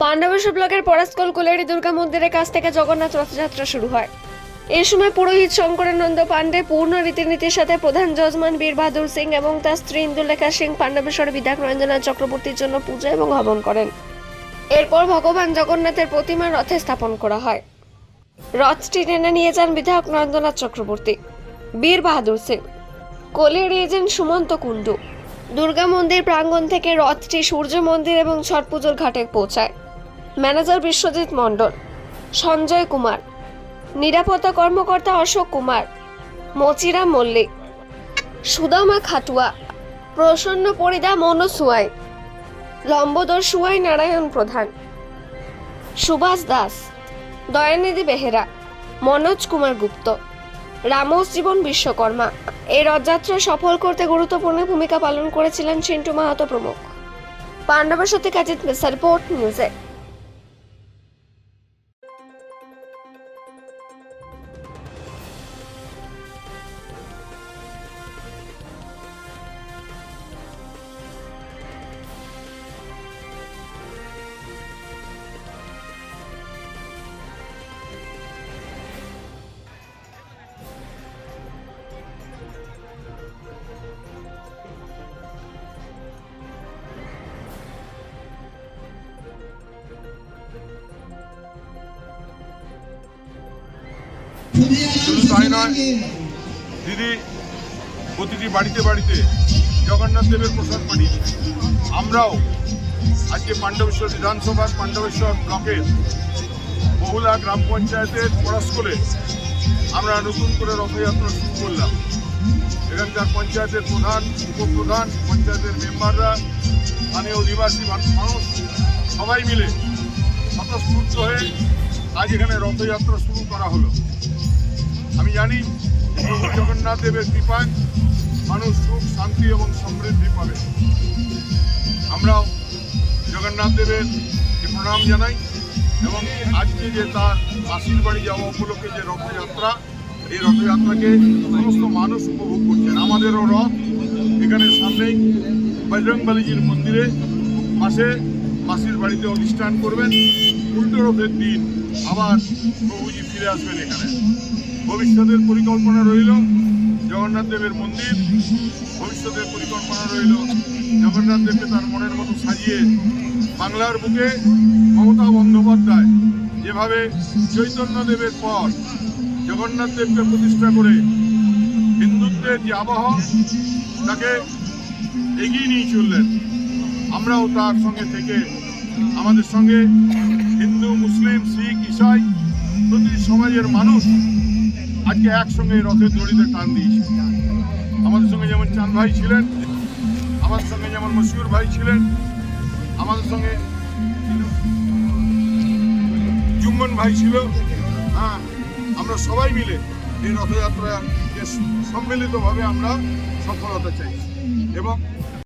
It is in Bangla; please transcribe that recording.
পাণ্ডবেশ্বর ব্লকের পরাস্কল কোলারি দুর্গা মন্দিরের কাছ থেকে জগন্নাথ রথযাত্রা শুরু হয়। এই সময় পুরোহিত শঙ্করানন্দ পাণ্ডে পূর্ণ রীতিনীতির সাথে প্রধান যজমান বীর বাহাদুর সিং এবং তার স্ত্রী ইন্দুলেখা সিং পাণ্ডবেশ্বর বিধায়ক রঞ্জনাথ চক্রবর্তীর জন্য পূজা এবং হবন করেন। এরপর ভগবান জগন্নাথের প্রতিমা রথে স্থাপন করা হয়। রথটি টেনে নিয়ে যান বিধায়ক নরেন্দ্রনাথ চক্রবর্তী, বীর বাহাদুর সিং। কোলে এড়িয়েছেন সুমন্ত কুণ্ডু দুর্গা মন্দির প্রাঙ্গণ থেকে রথটি সূর্য মন্দির এবং ছট পুজোর ঘাটে পৌঁছায়। ম্যানেজার বিশ্বজিৎ মণ্ডল, সঞ্জয় কুমার, নিরাপত্তা কর্মকর্তা অশোক কুমার মচিরা মল্লিক, সুদামা খাটুয়া, প্রসন্ন পরিদা মনো সুয়াই, লম্বোদর সুয়াই নারায়ণ প্রধান, সুভাষ দাস, দয়ানিধি বেহেরা, মনোজ কুমার গুপ্ত রামোস জীবন বিশ্বকর্মা। এই রথযাত্রা সফল করতে গুরুত্বপূর্ণ ভূমিকা পালন করেছিলেন চিন্টু মাহাতো প্রমুখ। পাণ্ডবের সাথে কাজিত মিসার পোর্ট নিউজে। শুধু তাই নয় দিদি প্রতিটি বাড়িতে বাড়িতে জগন্নাথ দেবের প্রসাদ পাঠিয়েছে। আমরাও আজকে পাণ্ডবেশ্বর বিধানসভার পাণ্ডবেশ্বর ব্লকের বহুলা গ্রাম পঞ্চায়েতের পরস্কলে আমরা নতুন করে রথযাত্রা শুরু করলাম। এখানকার পঞ্চায়েতের প্রধান উপপ্রধান পঞ্চায়েতের মেম্বাররা স্থানীয় অধিবাসী মানুষ মানুষ সবাই মিলে স্বতঃস্ফূর্ত হয়ে আজ এখানে রথযাত্রা শুরু করা হলো। আমি জানি প্রভু জগন্নাথ দেবের কৃপায় মানুষ সুখ, শান্তি এবং সমৃদ্ধি পাবে। আমরাও জগন্নাথ দেবের প্রণাম জানাই এবং আজকে যে তার মাসির বাড়ি যাওয়া উপলক্ষে যে রথযাত্রা, এই রথযাত্রাকে সমস্ত মানুষ উপভোগ করছেন। আমাদেরও রথ এখানে সামনেই বজরংবলীজির মন্দিরে পাশে মাসির বাড়িতে অনুষ্ঠান করবেন। উল্টো রথের দিন আবার প্রভুজি ফিরে আসবেন এখানে। ভবিষ্যতের পরিকল্পনা রইল জগন্নাথ দেবের মন্দির। ভবিষ্যতের পরিকল্পনা রইল জগন্নাথ দেবকে তার মনের মতো সাজিয়ে বাংলার বুকে মমতা বন্দ্যোপাধ্যায় যেভাবে চৈতন্য দেবের পর জগন্নাথ দেবকে প্রতিষ্ঠা করে হিন্দুত্বের যে আবহ, তাকে এগিয়ে নিয়ে চললেন। আমরাও তার সঙ্গে থেকে আমাদের সঙ্গে হিন্দু, মুসলিম, শিখ, ইসাই প্রতি সমাজের মানুষ আজকে একসঙ্গে রথের দড়িতে টান দিয়েছে। আমাদের সঙ্গে যেমন চাঁদ ভাই ছিলেন, আমাদের সঙ্গে যেমন মশিউর ভাই ছিলেন, আমাদের সঙ্গে জুম্মন ভাই ছিল। হ্যাঁ আমরা সবাই মিলে এই রথযাত্রাকে সম্মিলিতভাবে আমরা সফলতা চাই এবং